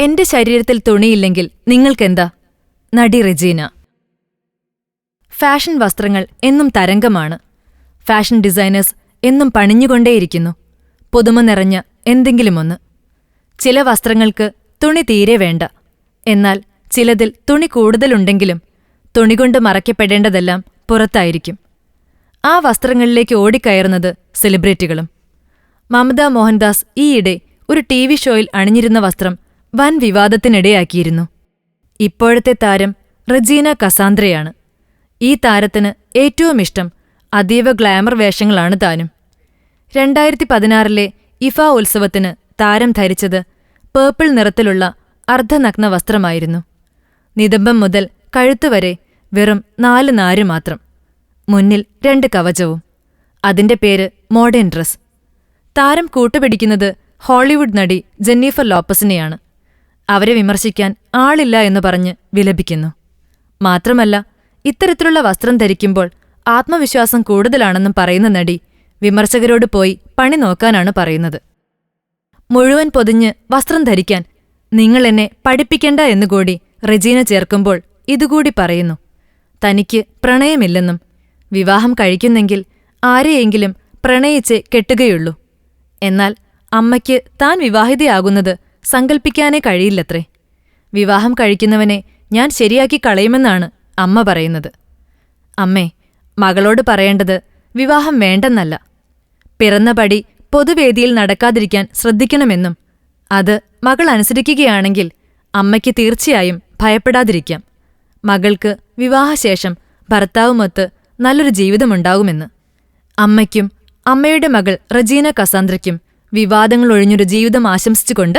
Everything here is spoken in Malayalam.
എന്റെ ശരീരത്തിൽ തുണിയില്ലെങ്കിൽ നിങ്ങൾക്കെന്താ? നടി റെജീന. ഫാഷൻ വസ്ത്രങ്ങൾ എന്നും തരംഗമാണ്. ഫാഷൻ ഡിസൈനേഴ്സ് എന്നും പണിഞ്ഞുകൊണ്ടേയിരിക്കുന്നു. പുതുമ നിറഞ്ഞ എന്തെങ്കിലുമൊന്ന്. ചില വസ്ത്രങ്ങൾക്ക് തുണി തീരെ വേണ്ട. എന്നാൽ ചിലതിൽ തുണി കൂടുതലുണ്ടെങ്കിലും തുണി കൊണ്ട് മറയ്ക്കപ്പെടേണ്ടതെല്ലാം പുറത്തായിരിക്കും. ആ വസ്ത്രങ്ങളിലേക്ക് ഓടിക്കയറുന്നത് സെലിബ്രിറ്റികളും. മമത മോഹൻദാസ് ഈയിടെ ഒരു ടി വി ഷോയിൽ അണിഞ്ഞിരുന്ന വസ്ത്രം വൻ വിവാദത്തിനിടയാക്കിയിരുന്നു. ഇപ്പോഴത്തെ താരം റജീന കസാന്ദ്രയാണ്. ഈ താരത്തിന് ഏറ്റവും ഇഷ്ടം അതീവ ഗ്ലാമർ വേഷങ്ങളാണ് താനും. രണ്ടായിരത്തി പതിനാറിലെ ഇഫ ഉത്സവത്തിന് താരം ധരിച്ചത് പേർപ്പിൾ നിറത്തിലുള്ള അർദ്ധനഗ്ന വസ്ത്രമായിരുന്നു. നിതംബം മുതൽ കഴുത്തുവരെ വെറും നാല് നാര് മാത്രം. മുന്നിൽ രണ്ട് കവചവും. അതിന്റെ പേര് മോഡേൺ ഡ്രസ് താരം കൂട്ടുപിടിക്കുന്നത് ഹോളിവുഡ് നടി ജെന്നീഫർ ലോപ്പസിനെയാണ്. അവരെ വിമർശിക്കാൻ ആളില്ല എന്ന് പറഞ്ഞ് വിലപിക്കുന്നു. മാത്രമല്ല ഇത്തരത്തിലുള്ള വസ്ത്രം ധരിക്കുമ്പോൾ ആത്മവിശ്വാസം കൂടുതലാണെന്നും പറയുന്ന നടി വിമർശകരോട് പോയി പണി നോക്കാനാണ് പറയുന്നത്. മുഴുവൻ പൊതിഞ്ഞ് വസ്ത്രം ധരിക്കാൻ നിങ്ങൾ എന്നെ പഠിപ്പിക്കണ്ട എന്നുകൂടി റെജീന ചേർക്കുമ്പോൾ ഇതുകൂടി പറയുന്നു. തനിക്ക് പ്രണയമില്ലെന്നും വിവാഹം കഴിക്കുന്നെങ്കിൽ ആരെയെങ്കിലും പ്രണയിച്ച് കെട്ടുകയുള്ളൂ. എന്നാൽ അമ്മയ്ക്ക് താൻ വിവാഹിതയാകുന്നത് സങ്കൽപ്പിക്കാനേ കഴിയില്ലത്രേ. വിവാഹം കഴിക്കുന്നവനെ ഞാൻ ശരിയാക്കി കളയുമെന്നാണ് അമ്മ പറയുന്നത്. അമ്മേ മകളോട് പറയേണ്ടത് വിവാഹം വേണ്ടെന്നല്ല. പിറന്നപടി പൊതുവേദിയിൽ നടക്കാതിരിക്കാൻ ശ്രദ്ധിക്കണമെന്നും അത് മകൾ അനുസരിക്കുകയാണെങ്കിൽ അമ്മയ്ക്ക് തീർച്ചയായും ഭയപ്പെടാതിരിക്കാം. മകൾക്ക് വിവാഹശേഷം ഭർത്താവുമൊത്ത് നല്ലൊരു ജീവിതമുണ്ടാകുമെന്ന്. അമ്മയ്ക്കും അമ്മയുടെ മകൾ റജീന കസാന്ദ്രയ്ക്കും വിവാദങ്ങളൊഴിഞ്ഞൊരു ജീവിതം ആശംസിച്ചുകൊണ്ട്